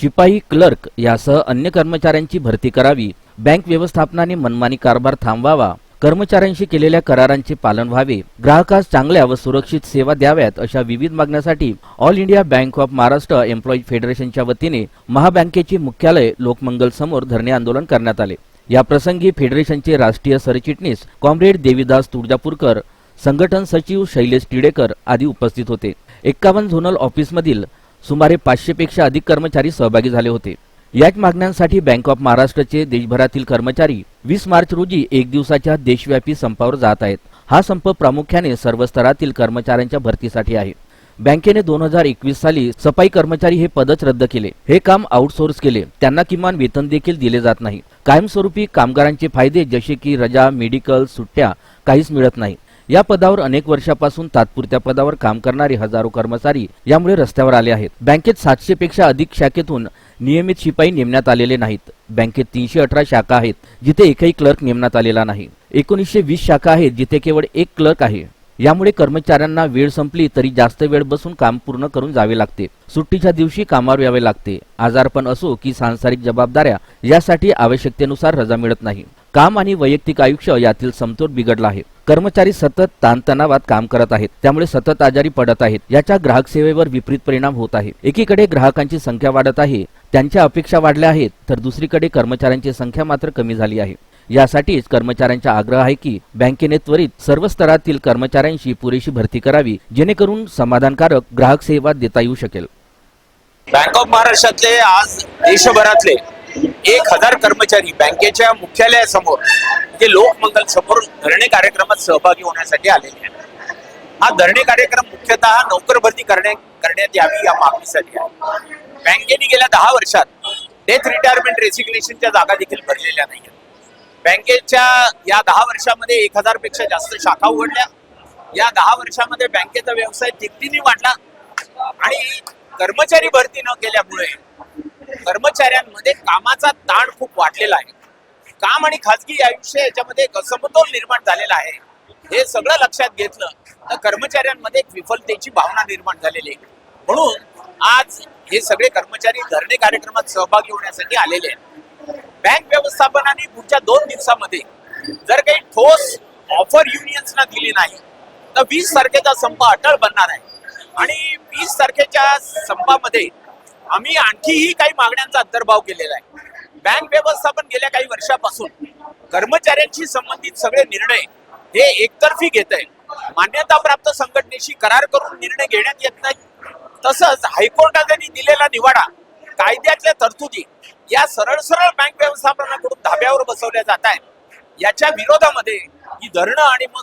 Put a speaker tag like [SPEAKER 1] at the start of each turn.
[SPEAKER 1] शिपाई क्लर्क यासह अन्य कर्मचाऱ्यांची भरती करावी. बँक व्यवस्थापनाने मनमानी कारभार थांबवावा. कर्मचाऱ्यांशी केलेल्या करारांचे पालन व्हावे. ग्राहकास चांगल्या व सुरक्षित सेवा द्याव्यात अशा विविध मागण्यासाठी All India Bank of Maharashtra employees फेडरेशनच्या वतीने महाबँकेचे मुख्यालय लोकमंगल समोर धरणे आंदोलन करण्यात आले. या प्रसंगी फेडरेशनचे राष्ट्रीय सरचिटणीस कॉम्रेड देवीदास तुळजापूरकर संघटन सचिव शैलेश टिडेकर आदी उपस्थित होते. एक्कावन्न झोनल ऑफिसमधील सुमारे पाचशेपेक्षा अधिक कर्मचारी सहभागी झाले होते. याच मागण्यांसाठी बँक ऑफ महाराष्ट्रचे देशभरातील कर्मचारी वीस मार्च रोजी एक दिवसाच्या देशव्यापी संपावर जात आहेत. हा संप प्रामुख्याने सर्व स्तरातील कर्मचाऱ्यांच्या भरतीसाठी आहे. बँकेने दोन हजार एकवीस साली सफाई कर्मचारी हे पदच रद्द केले. हे काम आउटसोर्स केले. त्यांना किमान वेतन देखील दिले जात नाही. कायमस्वरूपी कामगारांचे फायदे जसे की रजा मेडिकल सुट्ट्या काहीच मिळत नाही. या पदावर अनेक वर्षापासून तात्पुरत्या पदावर काम करणारे हजारो कर्मचारी यामुळे रस्त्यावर आले आहेत. बँकेत सातशे पेक्षा अधिक शाखेतून नियमित शिपाई नेमण्यात आलेले नाहीत. बँकेत तीनशे अठरा शाखा आहेत जिथे एकही क्लर्क नेमण्यात आलेला नाही. एकोणीसशे वीस शाखा आहेत जिथे केवळ एक क्लर्क आहे. यामुळे कर्मचाऱ्यांना वेळ संपली तरी जास्त वेळ बसून काम पूर्ण करून जावे लागते. सुट्टीच्या दिवशी कामावर यावे लागते. आजारपण असो की सांसारिक जबाबदाऱ्या यासाठी आवश्यकतेनुसार रजा मिळत नाही. काम आणि वैयक्तिक आयुष्य यातील समतोल बिघडला आहे. कर्मचारी सतत ताणतणावात काम करत आहेत. त्यामुळे सतत आजारी पडत आहेत. याचा ग्राहक सेवेवर विपरीत परिणाम होत आहे. एकीकडे ग्राहकांची संख्या वाढत आहे. त्यांच्या अपेक्षा वाढल्या आहेत. तर दुसरीकडे कर्मचाऱ्यांची संख्या मात्र कमी झाली आहे. यासाठीच कर्मचाऱ्यांचा आग्रह आहे की बँकेने त्वरित सर्व स्तरातील कर्मचाऱ्यांशी पुरेशी भरती करावी जेणेकरून समाधानकारक ग्राहक सेवा देता येऊ शकेल.
[SPEAKER 2] बँक ऑफ महाराष्ट्रातले आज देशभरातले एक हजार कर्मचारी बँकेच्या मुख्यालयासमोर जे लोकमंगल समोर धरणे कार्यक्रमात सहभागी होण्यासाठी आलेले आहेत. हा धरणे कार्यक्रम मुख्यतः नोकर भरती करण्या करण्यात यावी या मागणीसाठी आहे. बँकेने गेल्या दहा वर्षात डेथ रिटायरमेंट रेसिग्नेशनच्या जागा देखील भरलेल्या नाही बँकेच्या या दहा वर्षामध्ये एक हजारपेक्षा जास्त शाखा उघडल्या. या दहा वर्षामध्ये बँकेचा व्यवसाय तिकटीने वाढला. आणि कर्मचारी भरती न केल्यामुळे कर्मचाऱ्यांमध्ये कामाचा ताण खूप वाढलेला आहे. काम आणि खाजगी आयुष्य याच्यामध्ये एक असमतोल निर्माण झालेला आहे. हे सगळं लक्षात घेतलं तर कर्मचाऱ्यांमध्ये एक विफलतेची भावना निर्माण झालेली आहे. म्हणून आज हे सगळे कर्मचारी धरणे कार्यक्रमात सहभागी होण्यासाठी आलेले आहेत. बँक व्यवस्थापनाने पुढच्या दोन दिवसामध्ये जर काही ठोस ऑफर युनियन्सना दिली नाही तर वीस तारखेचा संप अटळ बनणार आहे. आणि वीस तारखेच्या संपामध्ये आम्ही आणखीही काही मागण्यांचा अंतर्भाव केलेला आहे. बँक व्यवस्थापन गेल्या काही वर्षापासून कर्मचाऱ्यांशी संबंधित सगळे निर्णय हे एकतर्फी घेत आहे. मान्यताप्राप्त संघटनेशी करार करून निर्णय घेण्यात येत नाही. तसंच हायकोर्टाने दिलेला निवाडा कायद्यातल्या तरतुदी या सरळ सरळ बँक व्यवस्थापनाकडून धाब्यावर बसवल्या जात आहेत. याच्या विरोधामध्ये ही धरणं आणि मग